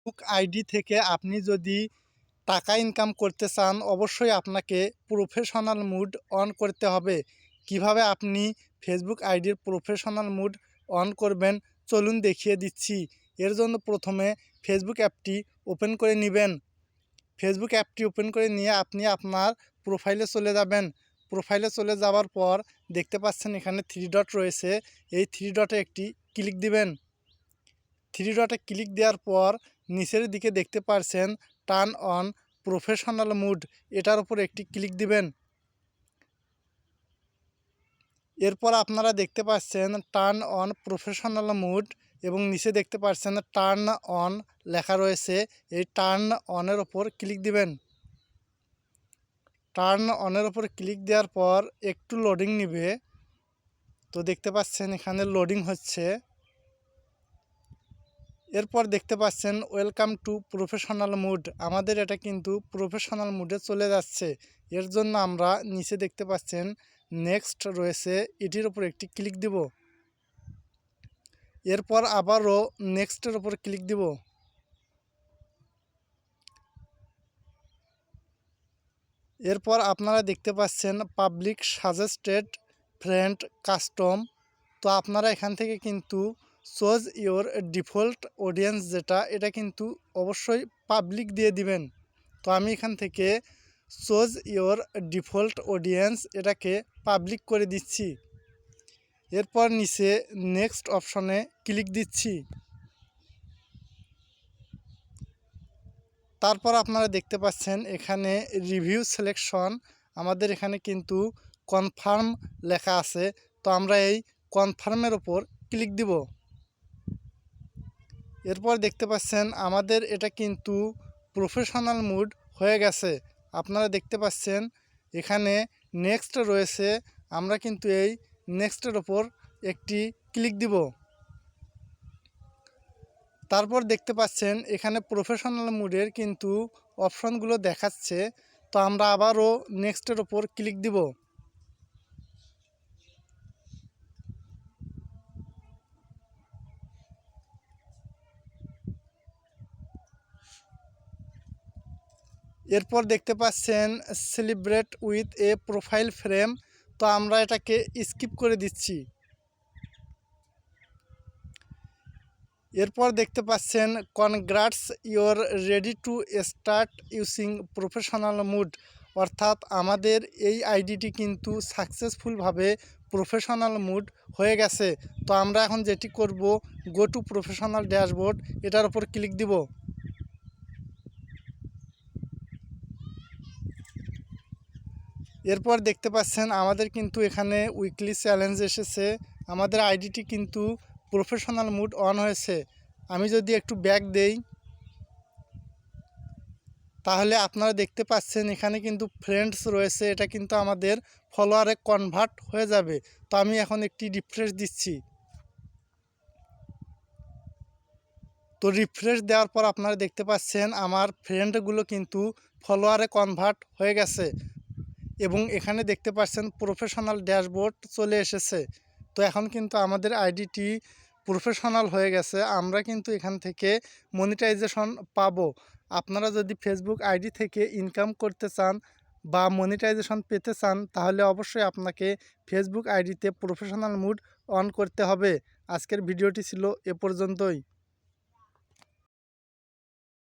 Facebook ID থেকে আপনি যদি টাকা ইনকাম করতে চান, অবশ্যই আপনাকে প্রফেশনাল মুড অন করতে হবে। কীভাবে আপনি ফেসবুক আইডির প্রফেশনাল মুড অন করবেন, চলুন দেখিয়ে দিচ্ছি। এর জন্য প্রথমে ফেসবুক অ্যাপটি ওপেন করে নেবেন। ফেসবুক অ্যাপটি ওপেন করে নিয়ে আপনি আপনার প্রোফাইলে চলে যাবেন। প্রোফাইলে চলে যাওয়ার পর দেখতে পাচ্ছেন এখানে থ্রি ডট রয়েছে। এই থ্রি ডটে একটি ক্লিক দিবেন। থ্রি ডটে ক্লিক দেওয়ার পর নিচের দিকে দেখতে পারছেন টার্ন অন প্রফেশনাল মুড, এটার উপর একটি ক্লিক দিবেন। এরপর আপনারা দেখতে পাচ্ছেন টার্ন অন প্রফেশনাল মুড এবং নিচে দেখতে পাচ্ছেন টার্ন অন লেখা রয়েছে, এই টার্ন অনের ওপর ক্লিক দিবেন। টার্ন অনের ওপর ক্লিক দেওয়ার পর একটু লোডিং নিবে। তো দেখতে পাচ্ছেন এখানে লোডিং হচ্ছে। এরপর দেখতে পাচ্ছেন ওয়েলকাম টু প্রফেশনাল মুড আমাদের এটা কিন্তু প্রফেশনাল মুডে চলে যাচ্ছে। এর জন্য আমরা নিচে দেখতে পাচ্ছেন নেক্সট রয়েছে, এটির উপর একটি ক্লিক দিব। এরপর আবারও নেক্সটের ওপর ক্লিক দিব। এরপর আপনারা দেখতে পাচ্ছেন পাবলিক সাজেস্টেড ফ্রেন্ড কাস্টম তো আপনারা এখান থেকে কিন্তু সোজ ইওর ডিফল্ট অডিয়েন্স যেটা, এটা কিন্তু অবশ্যই পাবলিক দিয়ে দিবেন। তো আমি এখান থেকে সোজ ইওর ডিফল্ট অডিয়েন্স এটাকে পাবলিক করে দিচ্ছি। এরপর নিচে নেক্সট অপশনে ক্লিক দিচ্ছি। তারপর আপনারা দেখতে পাচ্ছেন এখানে রিভিউ সিলেকশন। আমাদের এখানে কিন্তু কনফার্ম লেখা আছে। তো আমরা এই কনফার্মের ওপর ক্লিক দিব। এরপর দেখতে পাচ্ছেন, আমাদের এটা কিন্তু প্রফেশনাল মুড হয়ে গেছে। আপনারা দেখতে পাচ্ছেন, এখানে নেক্সট রয়েছে। আমরা কিন্তু এই নেক্সটের ওপর একটি ক্লিক দিব। তারপর দেখতে পাচ্ছেন, এখানে প্রফেশনাল মুডের কিন্তু অপশনগুলো দেখাচ্ছে। তো আমরা আবারও নেক্সটের ওপর ক্লিক দিব। এরপর দেখতে পাচ্ছেন celebrate with a profile frame তো আমরা এটাকে স্কিপ করে দিচ্ছি। এরপর দেখতে পাচ্ছেন congrats you're ready to start using professional mode অর্থাৎ আমাদের এই আইডিটি কিন্তু সাকসেসফুলভাবে প্রফেশনাল মুড হয়ে গেছে। তো আমরা এখন যেটি করব গো টু প্রফেশনাল ড্যাশবোর্ড এটার উপর ক্লিক দিব। এরপর দেখতে পাচ্ছেন আমাদের কিন্তু এখানে উইকলি চ্যালেঞ্জ এসেছে। আমাদের আইডিটি কিন্তু প্রফেশনাল মুড অন হয়েছে। আমি যদি একটু ব্যাক দেই, তাহলে আপনারা দেখতে পাচ্ছেন এখানে কিন্তু ফ্রেন্ডস রয়েছে। এটা কিন্তু আমাদের ফলোয়ারে কনভার্ট হয়ে যাবে। তো আমি এখন একটি রিফ্রেশ দিচ্ছি। তো রিফ্রেশ দেওয়ার পর আপনারা দেখতে পাচ্ছেন আমার ফ্রেন্ডগুলো কিন্তু ফলোয়ারে কনভার্ট হয়ে গেছে। এবং এখানে দেখতে পাচ্ছেন প্রফেশনাল ড্যাশবোর্ড চলে এসেছে। তো এখন কিন্তু আমাদের আইডিটি প্রফেশনাল হয়ে গেছে। আমরা কিন্তু এখান থেকে মনিটাইজেশন পাবো। আপনারা যদি ফেসবুক আইডি থেকে ইনকাম করতে চান বা মনিটাইজেশন পেতে চান, তাহলে অবশ্যই আপনাকে ফেসবুক আইডিতে প্রফেশনাল মুড অন করতে হবে। আজকের ভিডিওটি ছিল এ পর্যন্তই।